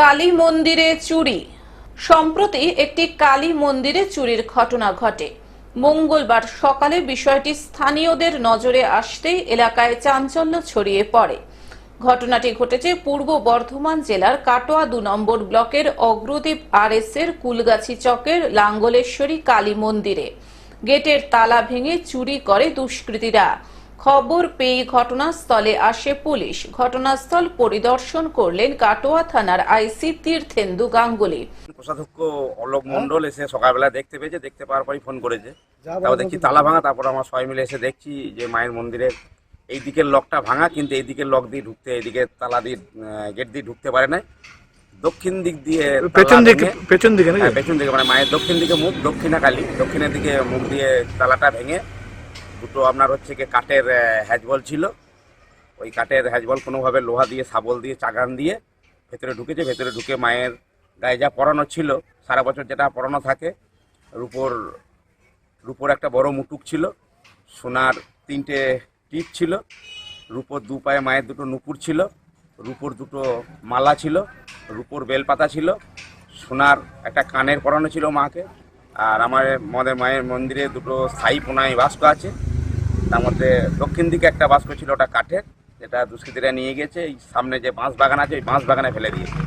কালী মন্দিরে চুরি। সম্প্রতি একটি কালী মন্দিরে চুরির ঘটনা ঘটে। মঙ্গলবার সকালে বিষয়টি স্থানীয়দের নজরে আসতেই এলাকায় চাঞ্চল্য ছড়িয়ে পড়ে। ঘটনাটি ঘটেছে পূর্ব বর্ধমান জেলার কাটোয়া দু নম্বর ব্লকের অগ্রদীপ আর এর কুলগাছি চকের লাঙ্গলেশ্বরী কালী মন্দিরে। গেটের তালা ভেঙে চুরি করে দুষ্কৃতীরা। খবর পেয়ে ঘটনাস্থলে আসে পুলিশ। ঘটনাস্থল পরিদর্শন করলেন কাটোয়া থানার আইসি তীর্থেন্দু গাঙ্গুলি। কোষাধ্যক্ষ অলোক মন্ডল এসে সকালবেলা দেখতে পেয়েছে দেখতে পাওয়ার পরই ফোন করেছে। তারপর দেখছি তালা ভাঙা তারপর আমার সবাই মিলে এসে দেখছি যে মায়ের মন্দিরের এই দিকের লকটা ভাঙা কিন্তু এই দিকের লক দিয়ে ঢুকতে এইদিকে তালা দিয়ে গেট দিয়ে ঢুকতে পারে না দক্ষিণ দিক দিয়ে পেছন দিকে পেছন দিকে হ্যাঁ, পেছন দিকে মানে মায়ের দক্ষিণ দিকে মুখ দক্ষিণাকালী দক্ষিণের দিকে মুখ দিয়ে তালাটা ভেঙে দুটো আপনার হচ্ছে কি কাঠের হ্যাজবল ছিল। ওই কাঠের হ্যাজবল কোনোভাবে লোহা দিয়ে, শাবল দিয়ে, চাগান দিয়ে ভেতরে ঢুকেছে। ভেতরে ঢুকে মায়ের গায়ে যা পরানো ছিল, সারা বছর যেটা পরানো থাকে, রূপোর রূপোর একটা বড় মুটুক ছিল। সোনার তিনটে টিপ ছিল। রূপোর দু পায়ে মায়ের দুটো নুপুর ছিল। রূপোর দুটো মালা ছিল। রূপোর বেলপাতা ছিল। সোনার একটা কানের পরানো ছিল মাকে। আর আমার আমাদের মায়ের মন্দিরে দুটো স্থায়ী পোনায় বাস্ক আছে। তার মধ্যে দক্ষিণ দিকে একটা বাস্ক ছিল, ওটা কাঠের, যেটা দুষ্কৃতীরা নিয়ে গেছে। এই সামনে যে বাঁশ বাগান আছে ওই বাঁশ বাগানে ফেলে দিয়েছে।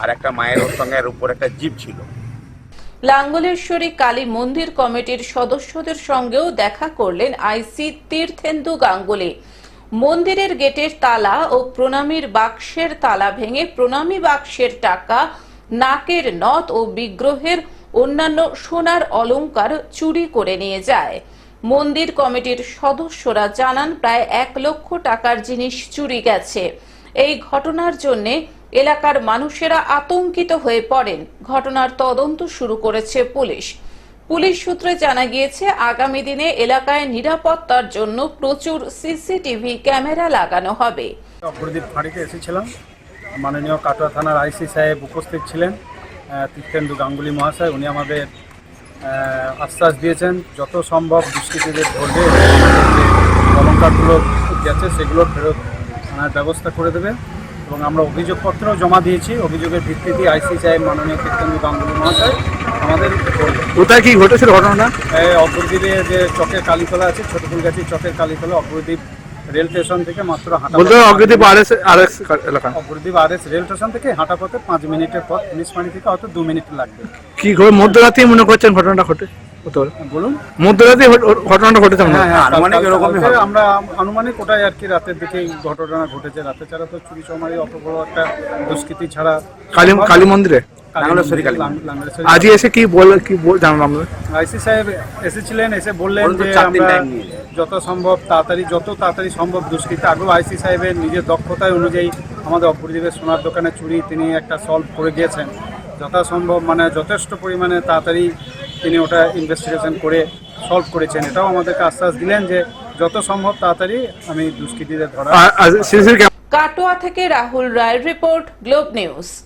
আর একটা মায়ের সঙ্গে উপর একটা জিপ ছিল। লাঙ্গলেশ্বরী কালী মন্দির কমিটির সদস্যদের সঙ্গেও দেখা করলেন আইসি তীর্থেন্দু গাঙ্গুলি। মন্দিরের গেটের তালা ও প্রণামীর বাক্সের তালা ভেঙে প্রণামী বাক্সের টাকা, নাকের নথ ও বিগ্রহের অন্যান্য সোনার অলঙ্কার চুরি করে নিয়ে যায়। মন্দির কমিটির সদস্যরা জানান, প্রায় এক লক্ষ টাকার জিনিস চুরি গেছে। এই ঘটনার জন্য এলাকার মানুষেরা আতঙ্কিত হয়ে পড়েন। ঘটনার তদন্ত শুরু করেছে পুলিশ। পুলিশ সূত্রে জানা গিয়েছে, আগামী দিনে এলাকায় নিরাপত্তার জন্য প্রচুর সিসিটিভি ক্যামেরা লাগানো হবে। অপরদীপ এসেছিলাম। মাননীয় কাটোয়া থানার আইসি সাহেব উপস্থিত ছিলেন। তীর্থেন্দু গাঙ্গুলি মহাশয়, উনি আমাদের আশ্বাস দিয়েছেন যত সম্ভব দুষ্কৃতীদের ধরবে অলঙ্কারগুলো গেছে সেগুলো ফেরত আনার ব্যবস্থা করে দেবে। এবং আমরা অভিযোগপত্রও জমা দিয়েছি অভিযোগের ভিত্তিতে আইসি সাহেব মাননীয় তীর্থেন্দু গাঙ্গুলি মহাশয় আমাদের কোথায় কি ঘটেছিল ঘটনাটা? এই অপরদ্বীপে যে চকের কালীতলা আছে ছোট ফুলগাছির চকের কালীতলা অপরদ্বীপ রেল স্টেশন থেকে মাত্র হাঁটা বলতে Agradwip R S R S এলাকা। অপরদ্বীপ আর এস রেল স্টেশন থেকে হাঁটা পথে পাঁচ মিনিটের পথ। পুলিশমানি থেকে হয়তো দু মিনিট লাগবে। কি ঘটে? মধ্যরাতে মনে করছেন ঘটনাটা ঘটে? হতে পারে। বলুন। মধ্যরাতে ঘটনাটা ঘটেছে হ্যাঁ হ্যাঁ। আনুমানিক। আমরা ওটাই আর কি রাতের দিকে এই ঘটনা ঘটেছে। রাতে ছাড়া তো চুরি চমারি অত বড় একটা দুষ্কৃতি ছাড়া কালী কালী মন্দিরে? লাঙ্গলেশ্বরী। কালী আজই এসে কি বল কি বল- জানলাম আইসি সাহেব এসেছিলেন এসে বললেন যে আমরা যত সম্ভব তাড়াতাড়ি যত তাড়াতাড়ি সম্ভব দুষ্কৃতি আগেও আইসি সাহেবের নিজের দক্ষতায় অনুযায়ী আমাদের অপরদীপের সোনার দোকানে চুরি তিনি একটা সলভ করে গিয়েছেন। যথাসম্ভব মানে যথেষ্ট পরিমাণে তাড়াতাড়ি তিনি ওটা ইনভেস্টিগেশন করে সলভ করেছেন। এটাও আমাদেরকে আশ্বাস দিলেন যে যত সম্ভব তাড়াতাড়ি আমি দুষ্কৃতীদের ধরা কাটোয়া থেকে রাহুল রায়ের রিপোর্ট গ্লোব নিউজ।